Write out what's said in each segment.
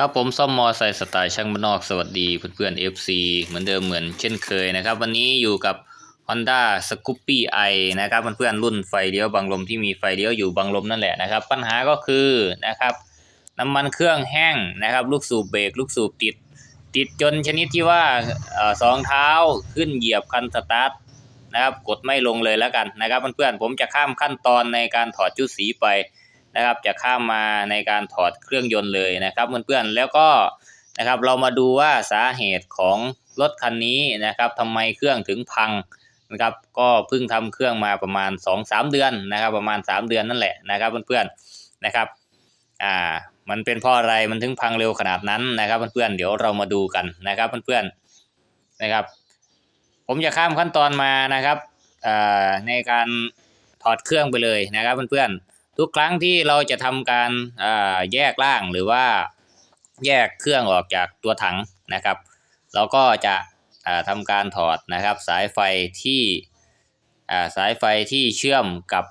ครับผมซ่อมมอไซค์สไตล์ช่างบ้านนอกสวัสดีเพื่อนๆ FC เหมือนเดิมเหมือนเช่นเคยนะครับ วันนี้อยู่กับ Honda Scoopy i นะครับเพื่อนๆรุ่นไฟเลี้ยวบังลมที่มีไฟเลี้ยวอยู่บังลมนั่นแหละนะครับ ปัญหาก็คือนะครับน้ำมันเครื่องแห้งนะครับ ลูกสูบเบรกลูกสูบติด ติดจนชนิดที่ว่าสองเท้าขึ้นเหยียบคันสตาร์ทนะครับกดไม่ลงเลยแล้วกันนะครับเพื่อนๆผมจะข้ามขั้นตอนในการถอดจุดสีไป นะครับ จะข้ามมาในการถอดเครื่องยนต์เลยนะครับเพื่อนๆแล้วก็นะครับเรามาดูว่าสาเหตุของรถคันนี้นะครับทำไมเครื่องถึงพังนะครับก็เพิ่งทำเครื่องมาประมาณ 2-3 เดือนนะครับ ประมาณ 3 เดือนนั่นแหละนะครับเพื่อนๆนะครับอ่ามันเป็นเพราะอะไรมันถึงพังเร็วขนาดนั้นนะครับเพื่อนๆเดี๋ยวเรามาดูกันนะครับเพื่อนๆนะครับ ผมจะข้ามขั้นตอนมานะครับอ่าในการถอดเครื่องไปเลยนะครับเพื่อนๆ ทุกครั้งที่เราจะทำการแยกล่างหรือว่าแยกเครื่องออกจากตัวถังนะครับ เราก็จะทำการถอดนะครับ สายไฟที่สายไฟที่เชื่อมกับ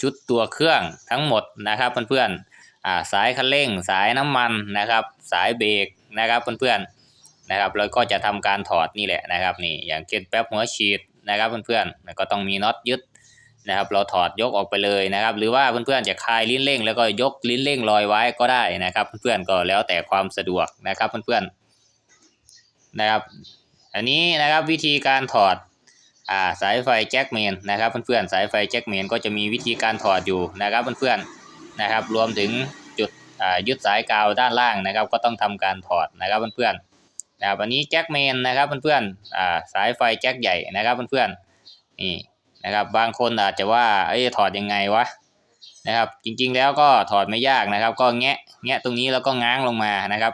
ชุดตัวเครื่องทั้งหมดนะครับเพื่อนๆสายคันเร่งสายน้ำมันนะครับ สายเบรกนะครับเพื่อนๆนะครับเราก็จะทำการถอดนี่แหละนะครับนี่อย่างเช่นแป๊บหัวฉีดนะครับเพื่อนๆก็ต้องมีน็อตยึด นะครับ เราถอดยกออกไปเลยนะครับ หรือว่าเพื่อนๆจะคลายลิ้นเร่ง แล้วก็ยกลิ้นเร่งลอยไว้ก็ได้นะครับ เพื่อนๆก็แล้วแต่ความสะดวกนะครับเพื่อนๆนะครับ อันนี้นะครับวิธีการถอดอ่าสายไฟแจ็คเมนนะครับเพื่อนๆสายไฟแจ็คเมนก็จะมีวิธีการถอดอยู่นะครับเพื่อนๆนะครับ รวมถึงจุดอ่ายึดสายกาวด้านล่างนะครับ ก็ต้องทำการถอดนะครับเพื่อนๆนะครับอันนี้แจ็คเมนนะครับเพื่อนๆอ่าสายไฟแจ็คใหญ่นะครับเพื่อนๆนี่ นะครับ บางคนอาจจะว่าเอ้ยถอดยังไงวะนะครับ จริงๆแล้วก็ถอดไม่ยากนะครับ ก็แงะแงะตรงนี้แล้วก็ง้างลงมานะครับ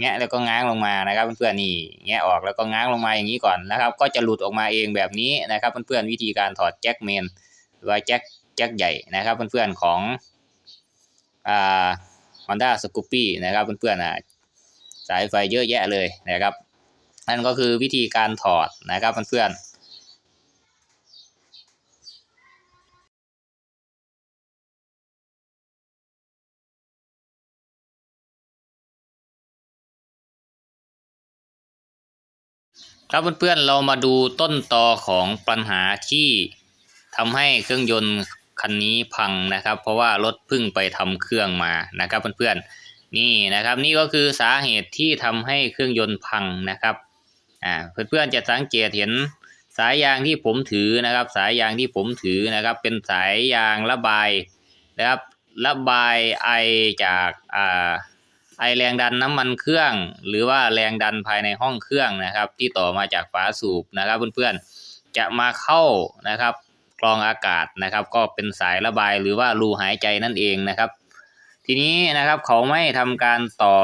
แงะแล้วก็ง้างลงมานะครับเพื่อนๆนี่แงะออกแล้วก็ง้างลงมาอย่างนี้ก่อนนะครับ ก็จะหลุดออกมาเองแบบนี้นะครับเพื่อนๆวิธีการถอดแจ็คเมนหรือว่าแจ็คแจ็คใหญ่นะครับเพื่อนๆของอ่า Honda Scoopy นะครับเพื่อนๆอะสายไฟเยอะแยะเลยนะครับนั่นก็คือวิธีการถอดนะครับเพื่อนๆ ครับเพื่อนๆเรามาดูต้นตอของปัญหาที่ทำให้เครื่องยนต์คันนี้พังนะครับ เพราะว่ารถพิ่งไปทำเครื่องมานะครับเพื่อนๆนี่นะครับนี่ก็คือสาเหตุที่ทำให้เครื่องยนต์พังนะครับอ่าเพื่อนๆจะสังเกตเห็นสายยางที่ผมถือนะครับ สายยางที่ผมถือนะครับ เป็นสายยางระบายนะครับระบายไอจากอ่า ไอแรงดันน้ำมันเครื่อง หรือว่าแรงดันภายในห้องเครื่องนะครับ ที่ต่อมาจากฝาสูบนะครับเพื่อนๆจะมาเข้านะครับกรองอากาศนะครับ ก็เป็นสายระบายหรือว่ารูหายใจนั่นเองนะครับ ทีนี้นะครับเขาไม่ทำการต่อ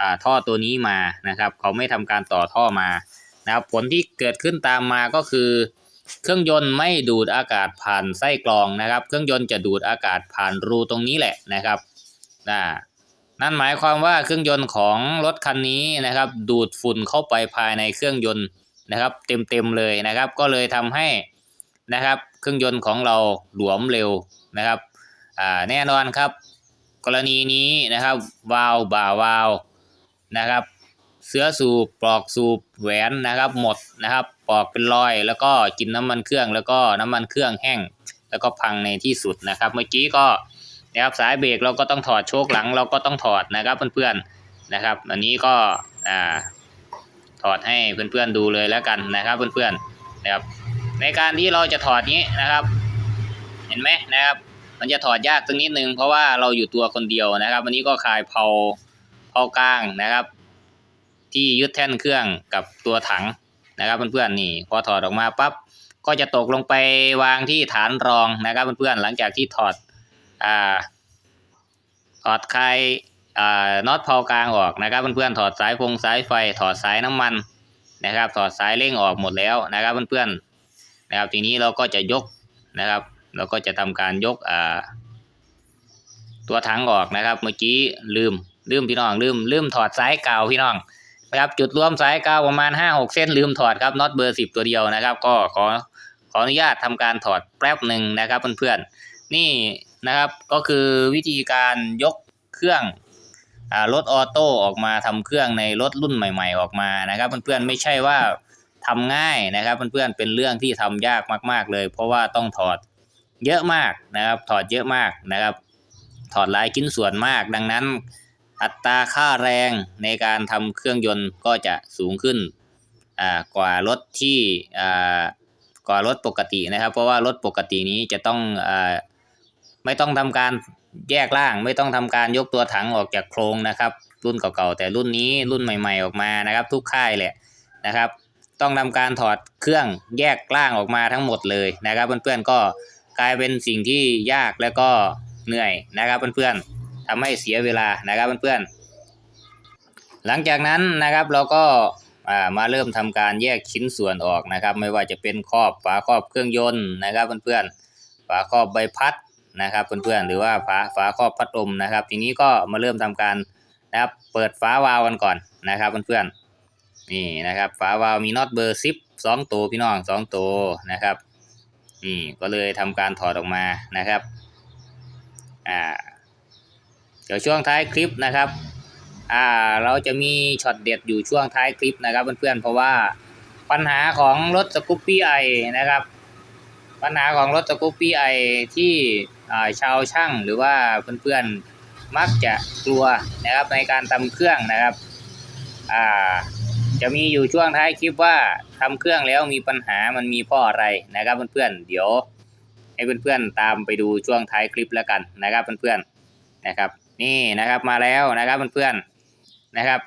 อ่าท่อตัวนี้มานะครับ เขาไม่ทำการต่อท่อมานะครับ ผลที่เกิดขึ้นตามมาก็คือ เครื่องยนต์ไม่ดูดอากาศผ่านไส้กรองนะครับ เครื่องยนต์จะดูดอากาศผ่านรูตรงนี้แหละนะครับอ่า นั่นหมายความว่าเครื่องยนต์ของรถคันนี้นะครับ ดูดฝุ่นเข้าไปภายในเครื่องยนต์นะครับ เต็มๆเลยนะครับ ก็เลยทำให้นะครับ เครื่องยนต์ของเราหลวมเร็วนะครับอ่าแน่นอนครับ กรณีนี้นะครับวาล์วบ่าวาล์วนะครับ เสื้อสูบปลอกสูบแหวนนะครับหมดนะครับปลอกเป็นรอย แล้วก็กินน้ำมันเครื่องแล้วก็น้ำมันเครื่องแห้ง แล้วก็พังในที่สุดนะครับ เมื่อกี้ก็ นะครับสายเบรกเราก็ต้องถอดโชคหลังเราก็ต้องถอดนะครับเพื่อนๆนะครับ อันนี้ก็อ่าถอดให้เพื่อนๆดูเลยแล้วกันนะครับเพื่อนๆนะครับ ในการที่เราจะถอดนี้นะครับ เห็นไหมนะครับ มันจะถอดยากสักนิดนึงเพราะว่าเราอยู่ตัวคนเดียวนะครับวันนี้ก็คลายเผาเผากลางนะครับ ที่ยึดแท่นเครื่องกับตัวถังนะครับเพื่อนๆนี่พอถอดออกมาปั๊บก็จะตกลงไปวางที่ฐานรองนะครับเพื่อนๆหลังจากที่ถอด อ่าถอดคลายอ่าน็อตเผากลางออกนะครับเพื่อนๆถอดสายฟงสายไฟ ถอดสายน้ำมันนะครับ ถอดสายเร่งออกหมดแล้วนะครับเพื่อนๆนะครับ ทีนี้เราก็จะยกนะครับ เราก็จะทำการยกอ่าตัวถังออกนะครับ เมื่อกี้ลืมลืมพี่น้องลืมลืมถอดสายกาวพี่น้องนะครับจุดรวมสายกาวประมาณห้าหกเส้นลืมถอดครับน็อตเบอร์สิบตัวเดียวนะครับ ก็ขอขออนุญาตทำการถอดแป๊บหนึ่งนะครับเพื่อนๆนี่ นะครับ ก็คือวิธีการยกเครื่องรถออโต้ออกมาทำเครื่องในรถรุ่นใหม่ ๆ ออกมานะครับ เพื่อนๆไม่ใช่ว่าทำง่ายนะครับ เพื่อนๆเป็นเรื่องที่ทำยากมาก ๆเลย เพราะว่าต้องถอดเยอะมากนะครับ ถอดเยอะมากนะครับ ถอดหลายชิ้นส่วนมาก ดังนั้นอัตราค่าแรงในการทำเครื่องยนต์ก็จะสูงขึ้นกว่ารถที่กว่ารถปกตินะครับ เพราะว่ารถปกตินี้จะต้องอ ไม่ต้องทำการแยกล่าง ไม่ต้องทำการยกตัวถังออกจากโครงนะครับ รุ่นเก่าๆแต่รุ่นนี้รุ่นใหม่ ๆออกมานะครับ ทุกค่ายแหละนะครับ ต้องทำการถอดเครื่องแยกล่างออกมาทั้งหมดเลยนะครับ เพื่อนๆก็กลายเป็นสิ่งที่ยากแล้วก็เหนื่อยนะครับ เพื่อนๆทำให้เสียเวลานะครับเพื่อนๆหลังจากนั้นนะครับเราก็ามาเริ่มทำการแยกชิ้นส่วนออกนะครับ ไม่ว่าจะเป็นครอบฝาครอบเครื่องยนต์นะครับเพื่อนๆฝาครอบใบพัด นะครับเพื่อนๆหรือว่าฝาฝาครอบพัดลมนะครับ ทีนี้ก็มาเริ่มทำการนะครับเปิดฝาวาล์วกันก่อนนะครับเพื่อนๆนี่นะครับ ฝาวาล์วมีน็อตเบอร์ซิปสองตัวพี่น้องสองตัวนะครับนี่ก็เลยทำการถอดออกมานะครับอ่าเดี๋ยวช่วงท้ายคลิปนะครับอ่าเราจะมีช็อตเด็ดอยู่ช่วงท้ายคลิปนะครับเพื่อนๆเพราะว่าปัญหาของรถสกูปปี้ไอนะครับ ปัญหาของรถสกูปปี้ไอที่ชาวช่างหรือว่าเพื่อนๆมักจะกลัวนะครับในการทำเครื่องนะครับจะมีอยู่ช่วงท้ายคลิปว่าทำเครื่องแล้วมีปัญหามันมีเพ่ออะไรนะครับเพื่อนๆเดี๋ยวให้เพื่อนๆตามไปดูช่วงท้ายคลิปแล้วกันนะครับเพื่อนๆนะครับ นี่นะครับมาแล้วนะครับเพื่อนๆนะครับ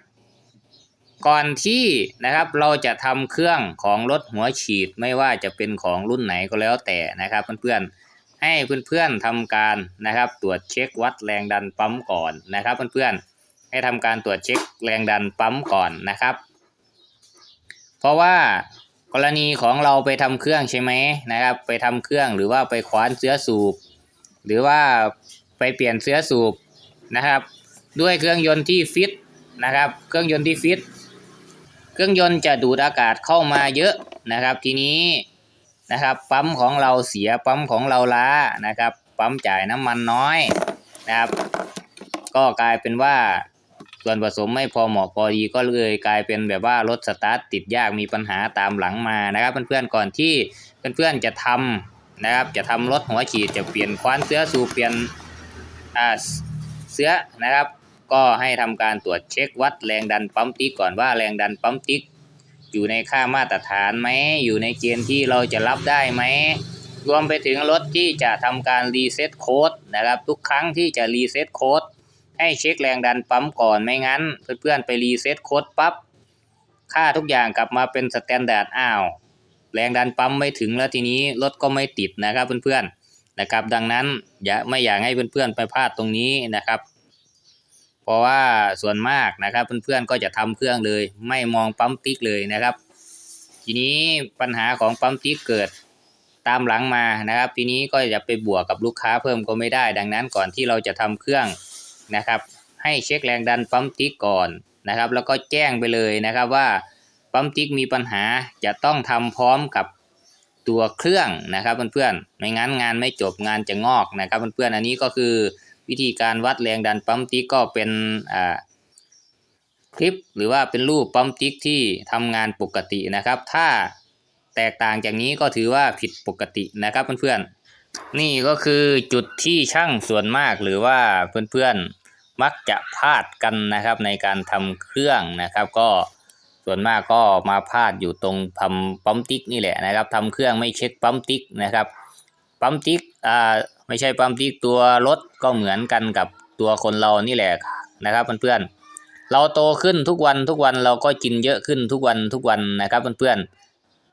ก่อนที่นะครับเราจะทำเครื่องของรถหัวฉีดไม่ว่าจะเป็นของรุ่นไหนก็แล้วแต่นะครับเพื่อนๆให้เพื่อนๆทำการนะครับ ตรวจเช็ควัดแรงดันปั๊มก่อนนะครับเพื่อนๆให้ทำการตรวจเช็คแรงดันปั๊มก่อนนะครับ เพราะว่ากรณีของเราไปทำเครื่องใช่ไหมนะครับ ไปทำเครื่องหรือว่าไปคว้านเสื้อสูบ หรือว่าไปเปลี่ยนเสื้อสูบนะครับ ด้วยเครื่องยนต์ที่ฟิตนะครับ เครื่องยนต์ที่ฟิต เครื่องยนต์จะดูดอากาศเข้ามาเยอะนะครับ ทีนี้นะครับปั๊มของเราเสียปั๊มของเราล้านะครับ ปั๊มจ่ายน้ำมันน้อยนะครับ ก็กลายเป็นว่าส่วนผสมไม่พอเหมาะพอดีก็เลยกลายเป็นแบบว่ารถสตาร์ทติดยากมีปัญหาตามหลังมานะครับ เพื่อนๆก่อนที่เพื่อนๆจะทำนะครับ จะทำรถหัวฉีดจะเปลี่ยนควานเสื้อสู่เปลี่ยนอ่าเสื้อนะครับ ก็ให้ทำการตรวจเช็ควัดแรงดันปั๊มติ๊กก่อนว่าแรงดันปั๊มติ๊กอยู่ในค่ามาตรฐานไหมอยู่ในเกณฑ์ที่เราจะรับได้ไหมรวมไปถึงรถที่จะทำการรีเซ็ตโค้ดนะครับทุกครั้งที่จะรีเซ็ตโค้ดให้เช็คแรงดันปั๊มก่อนไม่งั้น เพื่อนๆไปรีเซ็ตโค้ดปั๊บค่าทุกอย่างกลับมาเป็นสแตนดาร์ดอ้าวแรงดันปั๊มไม่ถึงแล้วทีนี้รถก็ไม่ติดนะครับเพื่อนๆนะครับดังนั้นอย่าไม่อยากให้เพื่อนๆไปพลาดตรงนี้นะครับ เพราะว่าส่วนมากนะครับเพื่อนๆก็จะทำเครื่องเลย ไม่มองปั๊มติ๊กเลยนะครับ ทีนี้ปัญหาของปั๊มติ๊กเกิดตามหลังมานะครับ ทีนี้ก็จะไปบวกกับลูกค้าเพิ่มก็ไม่ได้ ดังนั้นก่อนที่เราจะทำเครื่องนะครับ ให้เช็คแรงดันปั๊มติ๊กก่อนนะครับ แล้วก็แจ้งไปเลยนะครับว่าปั๊มติ๊กมีปัญหาจะต้องทำพร้อมกับตัวเครื่องนะครับเพื่อนๆไม่งั้นงานไม่จบงานจะงอกนะครับเพื่อนๆอันนี้ก็คือ วิธีการวัดแรงดันปั๊มติ๊กก็เป็นอ่าคลิปหรือว่าเป็นรูปปั๊มติ๊กที่ทำงานปกตินะครับ ถ้าแตกต่างจากนี้ก็ถือว่าผิดปกตินะครับเพื่อนๆ นี่ก็คือจุดที่ช่างส่วนมากหรือว่าเพื่อนๆมักจะพลาดกันนะครับในการทำเครื่องนะครับ ก็ส่วนมากก็มาพลาดอยู่ตรงทำปั๊มติ๊กนี่แหละนะครับทำเครื่องไม่เช็คปั๊มติ๊กนะครับปั๊มติ๊กอ่า ไม่ใช่ปั๊มติ๊กตัวรถก็เหมือนกันกับตัวคนเรานี่แหละนะครับเพื่อนๆเราโตขึ้นทุกวันทุกวันเราก็กินเยอะขึ้นทุกวันทุกวันนะครับเพื่อน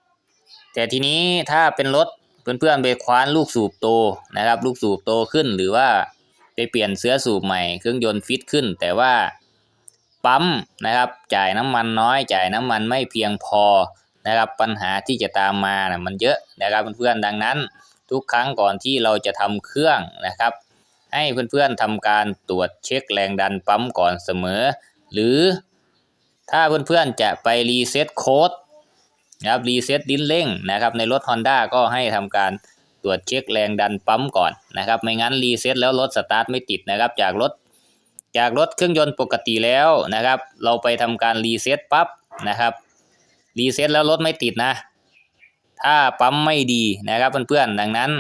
ๆแต่ทีนี้ถ้าเป็นรถเพื่อนๆไปคว้านลูกสูบโตนะครับ ลูกสูบโตขึ้นหรือว่าไปเปลี่ยนเสื้อสูบใหม่ เครื่องยนต์ฟิตขึ้น แต่ว่าปั๊มนะครับ จ่ายน้ำมันน้อย จ่ายน้ำมันไม่เพียงพอนะครับ ปัญหาที่จะตามมานะมันเยอะนะครับเพื่อนๆดังนั้น ทุกครั้งก่อนที่เราจะทำเครื่องนะครับ ให้เพื่อนๆทำการตรวจเช็คแรงดันปั๊มก่อนเสมอ หรือถ้าเพื่อนๆจะไปรีเซ็ตโค้ดนะครับรีเซ็ตดิ้นเร่งนะครับในรถ Honda ก็ให้ทำการตรวจเช็คแรงดันปั๊มก่อนนะครับ ไม่งั้นรีเซ็ตแล้วรถสตาร์ทไม่ติดนะครับ จากรถจากรถเครื่องยนต์ปกติแล้วนะครับ เราไปทำการรีเซ็ตปั๊บนะครับรีเซ็ตแล้วรถไม่ติดนะ ถ้าปั๊มไม่ดีนะครับเพื่อนๆดังนั้น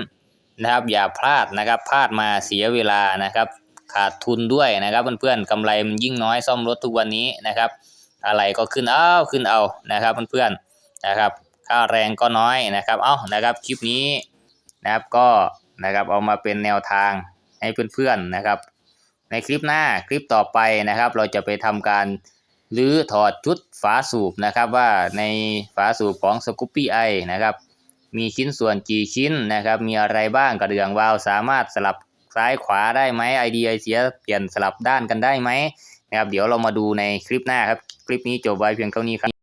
นะครับอย่าพลาดนะครับพลาดมาเสียเวลานะครับ ขาดทุนด้วยนะครับเพื่อนๆกำไรมันยิ่งน้อยซ่อมรถทุกวันนี้นะครับ อะไรก็ขึ้นเอาขึ้นเอานะครับเพื่อนๆนะครับค่าแรงก็น้อยนะครับเอ้านะครับคลิปนี้นะครับก็นะครับเอามาเป็นแนวทางให้เพื่อนๆนะครับ ในคลิปหน้าคลิปต่อไปนะครับ เราจะไปทำการ หรือถอดชุดฝาสูบนะครับว่าในฝาสูบของสกูปปี้ไอนะครับมีชิ้นส่วนกี่ชิ้นนะครับ มีอะไรบ้างกระเดื่องวาล์วสามารถสลับซ้ายขวาได้ไหมไอเดียเสียเปลี่ยนสลับด้านกันได้ไหมนะครับ เดี๋ยวเรามาดูในคลิปหน้าครับ คลิปนี้จบไว้เพียงเท่านี้ครับ